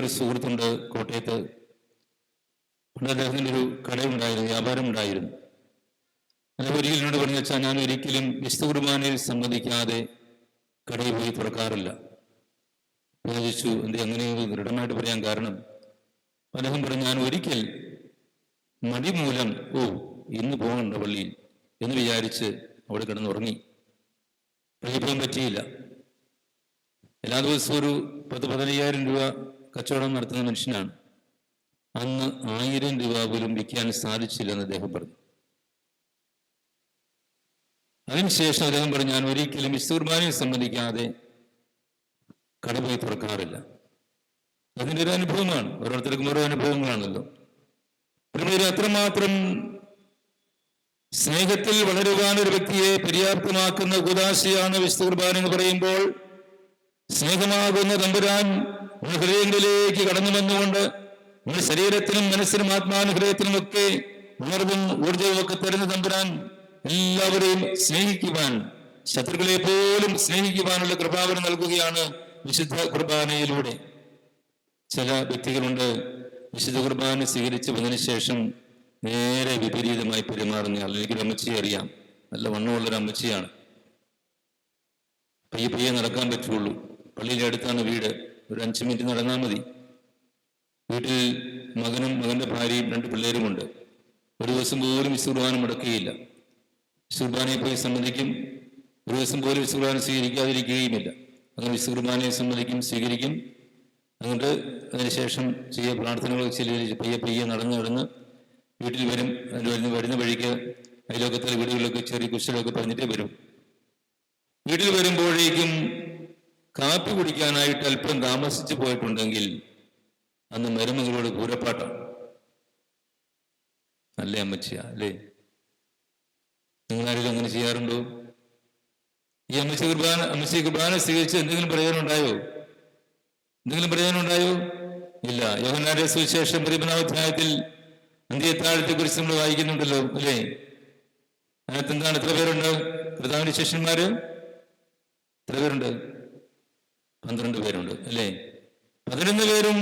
ഒരു സുഹൃത്തുണ്ട് കോട്ടയത്ത്. പണ്ട് അദ്ദേഹത്തിന്റെ ഒരു കടയുണ്ടായിരുന്നു വ്യാപാരം ഉണ്ടായിരുന്നു. അദ്ദേഹം ഒരിക്കലും എന്നോട് പറഞ്ഞു വെച്ചാൽ ഞാൻ ഒരിക്കലും വിശുദ്ധ കുർബാനയിൽ സംബന്ധിക്കാതെ കടയിൽ പോയി തുറക്കാറില്ല. ചോദിച്ചു എന്ത് അങ്ങനെ ദൃഢമായിട്ട് പറയാൻ കാരണം? അദ്ദേഹം പറഞ്ഞു ഞാൻ ഒരിക്കൽ മടി മൂലം ഓ ഇന്ന് പോകണ്ട പള്ളിയിൽ എന്ന് വിചാരിച്ച് അവിടെ കിടന്നുറങ്ങി. പള്ളിയിൽ പോകാൻ പറ്റിയില്ല. എല്ലാ ദിവസവും ഒരു പത്ത് പതിനയ്യായിരം രൂപ കച്ചവടം നടത്തുന്ന മനുഷ്യനാണ്. അന്ന് ആയിരം രൂപ പോലും വിൽക്കാൻ സാധിച്ചില്ലെന്ന് അദ്ദേഹം പറഞ്ഞു. അതിനുശേഷം അദ്ദേഹം പറഞ്ഞു ഞാൻ ഒരിക്കലും വിശുദ്ധുർബാനയെ സംബന്ധിക്കാതെ കട പോയി തുറക്കാറില്ല. അതിന്റെ ഒരു അനുഭവമാണ്. ഓരോരുത്തർക്കും ഓരോ അനുഭവങ്ങളാണല്ലോ. പിന്നീട് അത്രമാത്രം സ്നേഹത്തിൽ വളരുവാൻ ഒരു വ്യക്തിയെ പര്യാപ്തമാക്കുന്ന കുദാശയാണ് വിശുദ്ധ എന്ന് പറയുമ്പോൾ സ്നേഹമാകുന്ന തമ്പുരാൻ നമ്മുടെ ഹൃദയങ്ങളിലേക്ക് കടന്നു വന്നുകൊണ്ട് നമ്മുടെ ശരീരത്തിനും മനസ്സിനും ആത്മാവിനും ഹൃദയത്തിനും ഒക്കെ ഉണർവും ഊർജവും ഒക്കെ തരുന്ന തമ്പുരാൻ എല്ലാവരെയും സ്നേഹിക്കുവാൻ ശത്രുക്കളെ പോലും സ്നേഹിക്കുവാനുള്ള കൃപാവനം നൽകുകയാണ് വിശുദ്ധ കുർബാനയിലൂടെ. ചില വ്യക്തികളുണ്ട് വിശുദ്ധ കുർബാന സ്വീകരിച്ച് വന്നതിന് ശേഷം നേരെ വിപരീതമായി പെരുമാറുന്ന എനിക്കൊരു അമ്മച്ചിയെ അറിയാം. നല്ല വണ്ണമുള്ളൊരു അമ്മച്ചിയാണ്. പയ്യെ പയ്യെ നടക്കാൻ പറ്റുള്ളൂ. പള്ളിയിലെ അടുത്താണ് വീട്. ഒരു അഞ്ച് മിനിറ്റ് നടന്നാൽ മതി. വീട്ടിൽ മകനും മകന്റെ ഭാര്യയും രണ്ട് പിള്ളേരുമുണ്ട്. ഒരു ദിവസം പോലും വിശുർബാന മുടക്കുകയില്ല. വിശുർബാനയെ പോയി സംബന്ധിക്കും ഒരു ദിവസം പോലും വിശുർബാന സ്വീകരിക്കാതിരിക്കുകയുമില്ല. അങ്ങനെ വിശുർബാനയെ സംബന്ധിക്കും സ്വീകരിക്കും. അതുകൊണ്ട് അതിനുശേഷം ചെയ്യ പ്രാർത്ഥനകൾ ചെല്ലുകയും പയ്യെ പയ്യെ നടന്നു നടന്ന് വീട്ടിൽ വരും. വരുന്ന വരുന്ന വഴിക്ക് അയലോക്കത്തിലെ വീടുകളിലൊക്കെ ചെറിയ കുശലൊക്കെ പറഞ്ഞിട്ടേ വരും. വീട്ടിൽ വരുമ്പോഴേക്കും കാപ്പി കുടിക്കാനായിട്ട് അല്പം താമസിച്ചു പോയിട്ടുണ്ടെങ്കിൽ അന്ന് മരുമകളോട് കൂരപ്പാട്ടാണ് അല്ലേ അമ്മച്ചിയ? അല്ലേ? നിങ്ങൾ ആരെങ്കിലും അങ്ങനെ ചെയ്യാറുണ്ടോ? ഈ അമ്മച്ചി കുർബാന അമ്മച്ചി കുർബാന സ്വീകരിച്ച് എന്തെങ്കിലും പ്രയോജനം ഉണ്ടായോ? എന്തെങ്കിലും പ്രയോജനം ഉണ്ടായോ? ഇല്ല. യോഹനാരെ സുവിശേഷം പതിമൂന്നാമധ്യായത്തിൽ അന്ത്യത്താഴത്തെ കുറിച്ച് നമ്മൾ വായിക്കുന്നുണ്ടല്ലോ അല്ലേ? അതിനകത്ത് എന്താണ്? എത്ര പേരുണ്ട്? കർത്താവിന്റെ ശിഷ്യന്മാര്? എത്ര പേരുണ്ട്? പന്ത്രണ്ട് പേരുണ്ട് അല്ലേ? പതിനൊന്ന് പേരും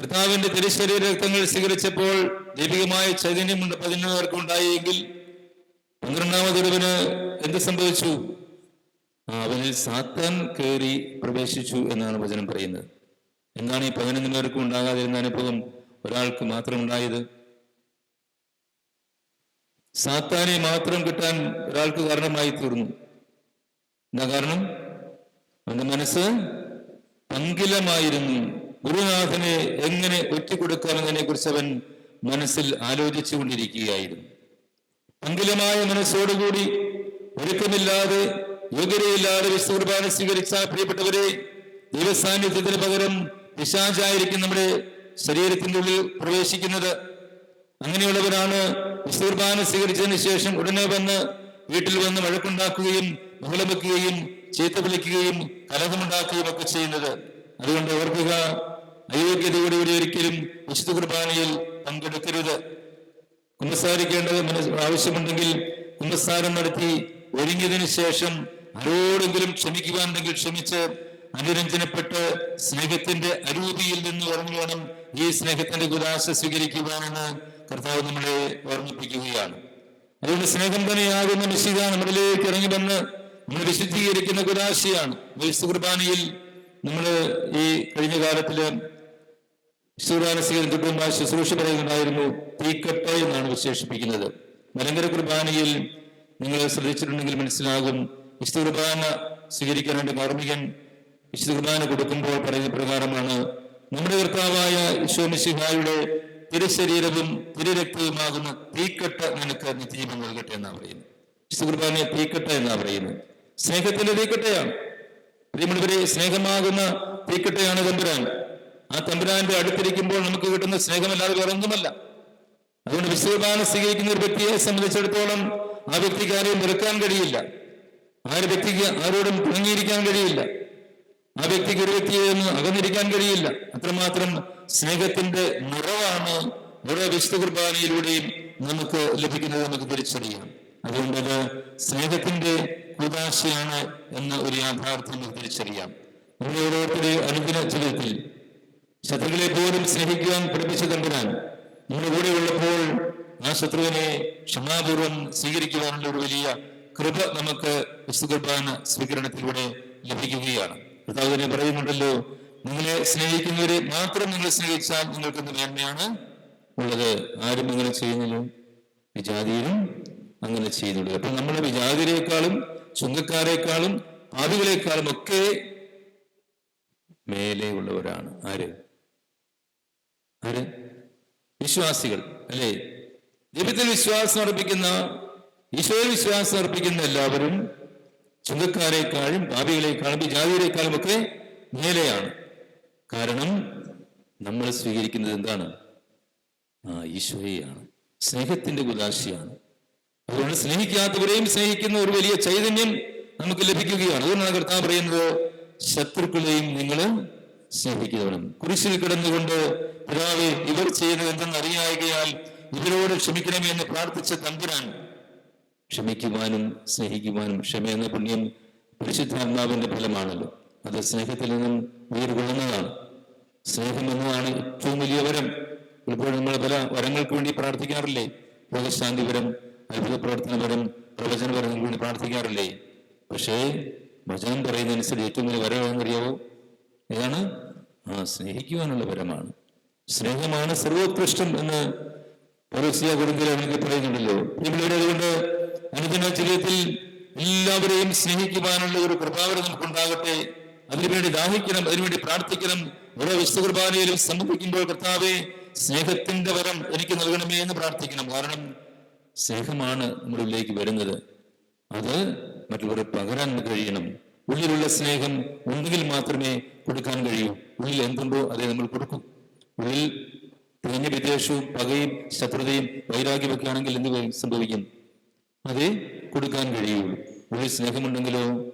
കർത്താവിന്റെ തിരുശരീര രക്തങ്ങൾ സ്വീകരിച്ചപ്പോൾ ദൈവികമായ ചൈതന്യം പതിനൊന്ന് പേർക്ക് ഉണ്ടായെങ്കിൽ പന്ത്രണ്ടാമതൊരുവന് എന്ത് സംഭവിച്ചു? അവനിൽ സാത്താൻ കയറി പ്രവേശിച്ചു എന്നാണ് വചനം പറയുന്നത്. എന്താണ് ഈ പതിനൊന്ന് പേർക്കും ഉണ്ടാകാതിരുന്ന അനുഭവം ഒരാൾക്ക് മാത്രം ഉണ്ടായത്? സാത്താനെ മാത്രം കിട്ടാൻ ഒരാൾക്ക് കാരണമായി തീർന്നു. എന്താ കാരണം? അവന്റെ മനസ്സ് അങ്കിലമായിരുന്നു. ഗുരുനാഥനെ എങ്ങനെ ഒറ്റിക്കൊടുക്കാമെന്നതിനെ കുറിച്ച് അവൻ മനസ്സിൽ ആലോചിച്ചു കൊണ്ടിരിക്കുകയായിരുന്നു. അങ്കിലമായ മനസ്സോടുകൂടി ഒരുക്കമില്ലാതെ യോഗ്യതയില്ലാതെ വിശ്വകുർബാന സ്വീകരിച്ച പ്രിയപ്പെട്ടവരെ ദൈവസാന്നിധ്യത്തിന് പകരം പിശാചായിരിക്കും നമ്മുടെ ശരീരത്തിന്റെ ഉള്ളിൽ പ്രവേശിക്കുന്നത്. അങ്ങനെയുള്ളവരാണ് വിശ്വകുർബാന സ്വീകരിച്ചതിന് ശേഷം ഉടനെ വന്ന് വീട്ടിൽ വന്ന് വഴക്കുണ്ടാക്കുകയും ബഹളം വെക്കുകയും ചീത്ത വിളിക്കുകയും കലഹമുണ്ടാക്കുകയും ഒക്കെ ചെയ്യുന്നത്. അതുകൊണ്ട് ഓർക്കുക അയോഗ്യതയോടുകൂടി ഒരിക്കലും വിശുദ്ധ കുർബാനയിൽ പങ്കെടുക്കരുത്. കുമ്പസാരിക്കേണ്ടത് ആവശ്യമുണ്ടെങ്കിൽ കുമ്പസാരം നടത്തി ഒരുങ്ങിയതിനു ശേഷം ആരോടെങ്കിലും ക്ഷമിക്കുവാനുണ്ടെങ്കിൽ ക്ഷമിച്ച് അനുരഞ്ജനപ്പെട്ട് സ്നേഹത്തിന്റെ അരൂപിയിൽ നിന്ന് പറഞ്ഞു വേണം ഈ സ്നേഹത്തിന്റെ ഗുരാശ സ്വീകരിക്കുവാനെന്ന് കർത്താവ് നമ്മളെ ഓർമ്മിപ്പിക്കുകയാണ്. അതുകൊണ്ട് സ്നേഹം തന്നെയാകുന്ന മിശിക നമ്മളിലേക്ക് ഇറങ്ങി വന്ന് നമ്മൾ വിശുദ്ധീകരിക്കുന്ന കുദാശയാണ് വിശുദ്ധ കുർബാനയിൽ നമ്മൾ ഈ കഴിഞ്ഞ കാലത്തിൽ സ്വീകരിച്ചപ്പോൾ ആ ശുശ്രൂഷ പറയുന്നുണ്ടായിരുന്നു തീക്കട്ട എന്നാണ് വിശേഷിപ്പിക്കുന്നത്. മലങ്കര കുർബാനയിൽ നിങ്ങൾ ശ്രദ്ധിച്ചിട്ടുണ്ടെങ്കിൽ മനസ്സിലാകും വിശുദ്ധ കുർബാന സ്വീകരിക്കാനായിട്ട് മാർമികൻ വിശുദ്ധ കുർബാന കൊടുക്കുമ്പോൾ പറയുന്ന പ്രകാരമാണ് നമ്മുടെ കർത്താവായ ഈശോമിശിഹായുടെ തിരുശരീരവും തിരുരക്തവുമാകുന്ന തീക്കട്ട നിനക്ക് നിത്യജീവൻ നൽകട്ടെ എന്നാണ് പറയുന്നത് വിശുദ്ധ കുർബാനയെ തീക്കട്ട എന്നാണ് പറയുന്നത് സ്നേഹത്തിന്റെ തീക്കട്ടയാണ്. പ്രിയമുള്ളവരെ സ്നേഹമാകുന്ന തീക്കട്ടയാണ് തമ്പുരാൻ. ആ തമ്പുരാന്റെ അടുത്തിരിക്കുമ്പോൾ നമുക്ക് കിട്ടുന്ന സ്നേഹമല്ലാതെ വേറെ ഒന്നുമല്ല അതുകൊണ്ട് വിശ്വകുർബാന സ്വീകരിക്കുന്ന ഒരു വ്യക്തിയെ സംബന്ധിച്ചിടത്തോളം ആ വ്യക്തിക്ക് ആരെയും വെറുക്കാൻ കഴിയില്ല. ആ ഒരു വ്യക്തിക്ക് ആരോടും പിണങ്ങിയിരിക്കാൻ കഴിയില്ല. ആ വ്യക്തിക്ക് ഒരു വ്യക്തിയെ ഒന്ന് അകന്നിരിക്കാൻ കഴിയില്ല. അത്രമാത്രം സ്നേഹത്തിന്റെ നിറവാണ് ഓരോ വിശുദ്ധ കുർബാനയിലൂടെയും നമുക്ക് ലഭിക്കുന്നത് നമുക്ക് തിരിച്ചറിയാം. അതുകൊണ്ട് സ്നേഹത്തിന്റെ കൂതാശയാണ് എന്ന ഒരു യാഥാർത്ഥ്യം തിരിച്ചറിയാം. നമ്മുടെ ഓരോരുത്തരുടെയും അനുദിന ജീവിതത്തിൽ ശത്രുക്കളെ പോലും സ്നേഹിക്കുവാൻ പഠിപ്പിച്ച തമ്പുരാൻ നമ്മുടെ കൂടെ ഉള്ളപ്പോൾ ആ ശത്രുവിനെ ക്ഷമാപൂർവം സ്വീകരിക്കുവാനുള്ള ഒരു വലിയ കൃപ നമുക്ക് വിശുദ്ധുർബാന സ്വീകരണത്തിലൂടെ ലഭിക്കുകയാണ്. കർത്താവ് തന്നെ പറയുന്നുണ്ടല്ലോ നിങ്ങളെ സ്നേഹിക്കുന്നവരെ മാത്രം നിങ്ങൾ സ്നേഹിച്ചാൽ നിങ്ങൾക്ക് നന്മയാണ് ഉള്ളത്? ആരും അങ്ങനെ ചെയ്യുന്നില്ല. വിജാതിയിലും അങ്ങനെ ചെയ്യുന്നുള്ളൂ അപ്പൊ നമ്മൾ വിജാതിരേക്കാളും ചുങ്കക്കാരെക്കാളും പാപികളെക്കാളും ഒക്കെ മേലെ ഉള്ളവരാണ്. ആര്? ആര്? വിശ്വാസികൾ. അല്ലേ? ദൈവത്തിൽ വിശ്വാസം അർപ്പിക്കുന്ന ഈശോയിൽ വിശ്വാസം അർപ്പിക്കുന്ന എല്ലാവരും ചുങ്കക്കാരെക്കാളും പാപികളെക്കാളും ജാതിയിലേക്കാളും ഒക്കെ മേലെയാണ്. കാരണം നമ്മൾ സ്വീകരിക്കുന്നത് എന്താണ്? ആ ഈശോയെയാണ്. സ്നേഹത്തിന്റെ ഉദാശിയാണ് അതുകൊണ്ട് സ്നേഹിക്കാത്തവരെയും സ്നേഹിക്കുന്ന ഒരു വലിയ ചൈതന്യം നമുക്ക് ലഭിക്കുകയാണ്. അതുകൊണ്ടാണ് കർത്താവ് പറയുന്നത് ശത്രുക്കളെയും നിങ്ങൾ സ്നേഹിക്കുന്നവനും. കുരിശിൽ കിടന്നുകൊണ്ട് പിതാവെ ഇവർ ചെയ്യുന്നത് എന്തെന്ന് അറിയായികയാൽ ഇവരോട് ക്ഷമിക്കണമേ എന്ന് പ്രാർത്ഥിച്ച തമ്പുരാൻ ക്ഷമിക്കുവാനും സ്നേഹിക്കുവാനും ക്ഷമ എന്ന പുണ്യം പരിശുദ്ധാത്മാവിന്റെ ഫലമാണല്ലോ. അത് സ്നേഹത്തിൽ നിന്നും ഉയർകൊള്ളുന്നതാണ് സ്നേഹം എന്നതാണ് ഏറ്റവും വലിയ വരം. ഇപ്പോൾ നമ്മൾ പല വരങ്ങൾക്ക് വേണ്ടി പ്രാർത്ഥിക്കാറില്ലേ? രോഗശാന്തി വരം അത്ഭുത പ്രവർത്തന വരം പ്രവചന വരങ്ങൾക്ക് വേണ്ടി പ്രാർത്ഥിക്കാറില്ലേ? പക്ഷേ വചനം പറയുന്നതനുസരിച്ച് ഏറ്റവും വലിയ വരം അറിയാവോ ഏതാണ്? ആ സ്നേഹിക്കുവാനുള്ള വരമാണ്. സ്നേഹമാണ് സർവോത്കൃഷ്ടം എന്ന് പരസ്യ എനിക്ക് പറയുന്നുണ്ടല്ലോ. ഇവിടെ അതുകൊണ്ട് അനുദിന ജീവിതത്തിൽ എല്ലാവരെയും സ്നേഹിക്കുവാനുള്ള ഒരു കൃപാവരം നമുക്കുണ്ടാകട്ടെ. അതിനുവേണ്ടി ദാഹിക്കണം അതിനുവേണ്ടി പ്രാർത്ഥിക്കണം. ഓരോ വിശുദ്ധ കുർബാനയിലും സംബന്ധിക്കുമ്പോൾ കർത്താവെ സ്നേഹത്തിന്റെ വരം എനിക്ക് നൽകണമേ എന്ന് പ്രാർത്ഥിക്കണം. കാരണം സ്നേഹമാണ് നമ്മുടെ ഉള്ളിലേക്ക് വരുന്നത്. അത് മറ്റുള്ളവരെ പകരാൻ കഴിയണം. ഉള്ളിലുള്ള സ്നേഹം ഉണ്ടെങ്കിൽ മാത്രമേ കൊടുക്കാൻ കഴിയൂ. ഉള്ളിൽ എന്തുണ്ടോ അതേ നമ്മൾ കൊടുക്കും. ഉള്ളിൽ തികഞ്ഞ വിദ്വേഷവും പകയും ശത്രുതയും വൈരാഗ്യമൊക്കെ ആണെങ്കിൽ എന്ത്? സംഭവിക്കും? അതേ കൊടുക്കാൻ കഴിയുള്ളൂ. ഉള്ളിൽ സ്നേഹമുണ്ടെങ്കിലോ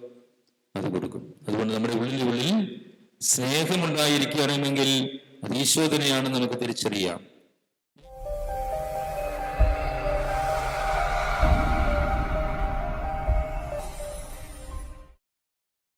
അത് കൊടുക്കും. അതുകൊണ്ട് നമ്മുടെ ഉള്ളിൽ ഉള്ളിൽ സ്നേഹമുണ്ടായിരിക്കുകയാണെങ്കിൽ അത് ഈശോധനയാണെന്ന് നമുക്ക് തിരിച്ചറിയാം.